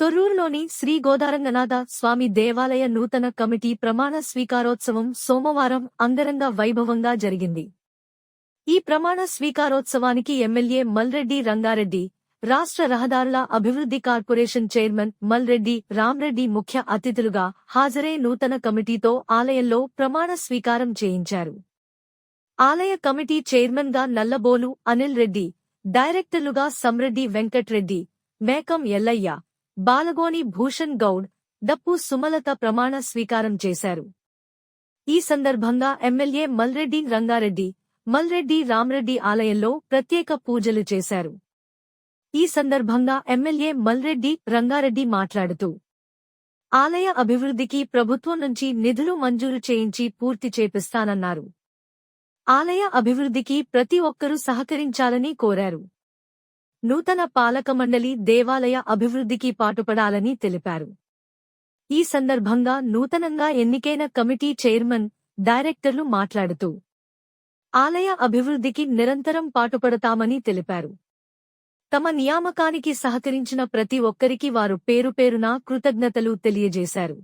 తొర్రూరులోని శ్రీ గోదారంగనాథ స్వామి దేవాలయ నూతన కమిటీ ప్రమాణ స్వీకారోత్సవం సోమవారం అంగరంగ వైభవంగా జరిగింది. ఈ ప్రమాణ స్వీకారోత్సవానికి ఎమ్మెల్యే మల్రెడ్డి రంగారెడ్డి రాష్ట్ర రహదారుల అభివృద్ధి కార్పొరేషన్ చైర్మన్ మల్రెడ్డి రామ్రెడ్డి ముఖ్య అతిథులుగా హాజరై నూతన కమిటీతో ఆలయంలో ప్రమాణ స్వీకారం చేయించారు. ఆలయ కమిటీ చైర్మన్గా నల్లబోలు అనిల్ రెడ్డి డైరెక్టర్లుగా సమ్రెడ్డి వెంకట్రెడ్డి మేకం ఎల్లయ్య బాలగోని భూషణ్ గౌడ్ దప్పు సుమలత ప్రమాణ స్వీకారం చేశారు. ఈ సందర్భంగా ఎమ్మెల్యే మల్రెడ్డి రంగారెడ్డి మల్రెడ్డి రామ్రెడ్డి ఆలయంలో ప్రత్యేక పూజలు చేశారు. ఈ సందర్భంగా ఎమ్మెల్యే మల్రెడ్డి రంగారెడ్డి మాట్లాడుతూ ఆలయ అభివృద్ధికి ప్రభుత్వం నుంచి నిధులు మంజూరు చేయించి పూర్తి చేపిస్తానన్నారు. ఆలయ అభివృద్ధికి ప్రతి ఒక్కరూ సహకరించాలని కోరారు. నూతన పాలకమండలి దేవాలయ అభివృద్ధికి పాటుపడాలని తెలిపారు. ఈ సందర్భంగా నూతనంగా ఎన్నికైన కమిటీ చైర్మన్ డైరెక్టర్లు మాట్లాడుతూ ఆలయ అభివృద్ధికి నిరంతరం పాటుపడతామని తెలిపారు. తమ నియామకానికి సహకరించిన ప్రతి ఒక్కరికి వారు పేరు పేరున కృతజ్ఞతలు తెలియజేశారు.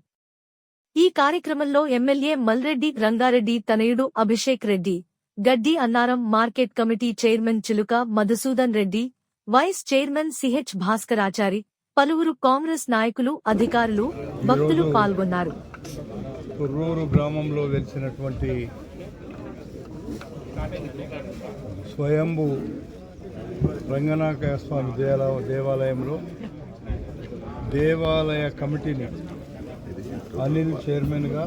ఈ కార్యక్రమంలో ఎమ్మెల్యే మల్రెడ్డి రంగారెడ్డి తనయుడు అభిషేక్ రెడ్డి గడ్డి Annaram market committee chairman Chiluka Madhusudan Reddy vice chairman CH Bhaskarachari పలువురు కాంగ్రెస్ నాయకులు అధికారులు భక్తులు పాల్గొన్నారు. కుర్రూరు గ్రామంలో వెలిసినటువంటి స్వయంభు రంగనాథ స్వామి దేవాల దేవాలయంలో దేవాలయ కమిటీని అనిల్ చైర్మన్గా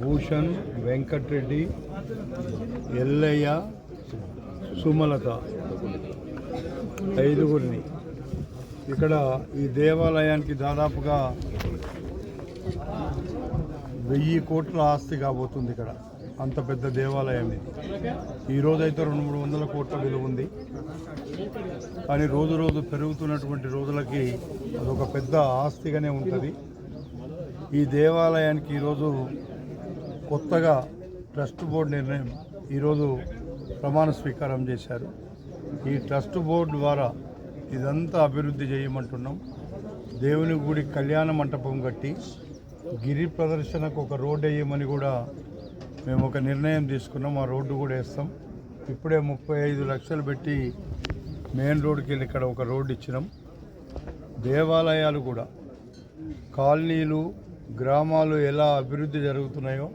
భూషణ్ వెంకట్రెడ్డి ఎల్లయ్య సుమలత ఐదుగురిని. ఇక్కడ ఈ దేవాలయానికి దాదాపుగా వెయ్యి కోట్ల ఆస్తి కాబోతుంది ఇక్కడ. అంత పెద్ద దేవాలయం ఇది. ఈ రెండు మూడు వందల కోట్ల విలువ ఉంది. కానీ రోజు రోజు పెరుగుతున్నటువంటి రోజులకి అదొక పెద్ద ఆస్తిగానే ఉంటుంది. ఈ దేవాలయానికి ఈరోజు కొత్తగా ట్రస్ట్ బోర్డు నిర్ణయం ఈరోజు ప్రమాణ స్వీకారం చేశారు. ఈ ట్రస్ట్ బోర్డు ద్వారా ఇదంతా అభివృద్ధి చేయమంటున్నాం. దేవుని గుడి కళ్యాణ మంటపం కట్టి గిరి ప్రదర్శనకు ఒక రోడ్డు వేయమని కూడా మేము ఒక నిర్ణయం తీసుకున్నాం. ఆ రోడ్డు కూడా వేస్తాం. ఇప్పుడే ముప్పై ఐదు లక్షలు పెట్టి మెయిన్ రోడ్డుకి వెళ్ళి ఇక్కడ ఒక రోడ్డు ఇచ్చినాం. దేవాలయాలు కూడా కాలనీలు గ్రామాలు ఎలా అభివృద్ధి జరుగుతున్నాయో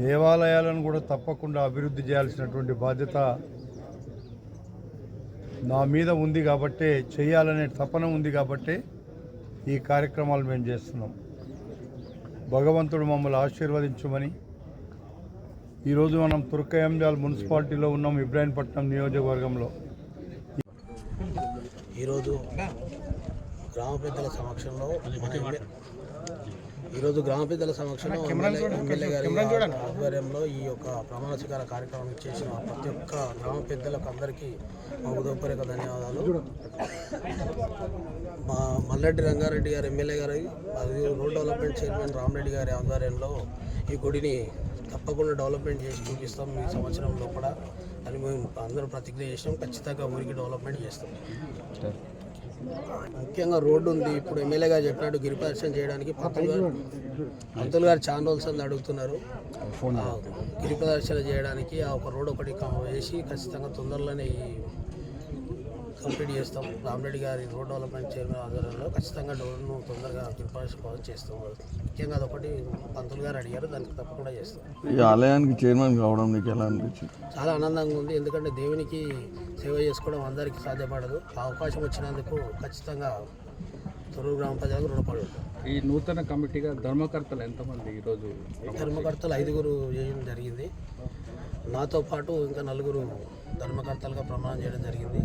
దేవాలయాలను కూడా తప్పకుండా అభివృద్ధి చేయాల్సినటువంటి బాధ్యత నా మీద ఉంది కాబట్టే చేయాలనే తపన ఉంది కాబట్టే ఈ కార్యక్రమాలు మేము చేస్తున్నాం. భగవంతుడు మమ్మల్ని ఆశీర్వదించమని ఈరోజు మనం తుర్కయంజాల్ మున్సిపాలిటీలో ఉన్నాం ఇబ్రాహీంపట్నం నియోజకవర్గంలో. ఈరోజు గ్రామ పెద్దల సమక్షంలో ఈరోజు గ్రామ పెద్దల సమక్షంలో ఎమ్మెల్యే ఎమ్మెల్యే గారి ఆధ్వర్యంలో ఈ యొక్క ప్రమాణ స్వీకార కార్యక్రమం చేసిన ప్రతి ఒక్క గ్రామ పెద్దలకు అందరికీ మా ఉదయపూర్వక ధన్యవాదాలు. మా మల్లెడ్డి రంగారెడ్డి గారు ఎమ్మెల్యే గారి అది రోడ్ డెవలప్మెంట్ చైర్మన్ రామరెడ్డి గారి ఆధ్వర్యంలో ఈ గుడిని తప్పకుండా డెవలప్మెంట్ చేసి చూపిస్తాం ఈ సంవత్సరం లోపల. అని మేము అందరూ ప్రతిజ్ఞ చేసినాం. ఖచ్చితంగా ఊరికి డెవలప్మెంట్ చేస్తాం. ముఖ్యంగా రోడ్డు ఉంది. ఇప్పుడు ఎమ్మెల్యే గారు చెప్పినట్టు గిరి ప్రదర్శన చేయడానికి పంతులు గారు పంతులు గారు చాలా రోజుల సంది అడుగుతున్నారు. ఆ, గిరి ప్రదర్శన చేయడానికి ఆ ఒక రోడ్ ఒకటి వేసి ఖచ్చితంగా తొందరలోనే కంప్లీట్ చేస్తాం. రామరెడ్డి గారి రోడ్ డెవలప్మెంట్ చైర్మన్ ఆధ్వర్యంలో ఖచ్చితంగా రోడ్ను తొందరగా కోసం చేస్తాం. ముఖ్యంగా అదొకటి పంతులు గారు అడిగారు దానికి తప్పకుండా చేస్తాం. ఈ ఆలయానికి చైర్మన్ కావడం నీకు ఎలా అనిపించింది? చాలా ఆనందంగా ఉంది. ఎందుకంటే దేవునికి సేవ చేసుకోవడం అందరికీ సాధ్యపడదు. ఆ అవకాశం వచ్చినందుకు ఖచ్చితంగా తొరూరు గ్రామ ప్రజలకు రుణపడి ఉంటాం ఈ నూతన కమిటీగా ధర్మకర్తలు ఎంతమంది ఈరోజు ధర్మకర్తలు ఐదుగురు చేయడం జరిగింది. నాతో పాటు ఇంకా నలుగురు ధర్మకర్తలుగా ప్రమాణం చేయడం జరిగింది.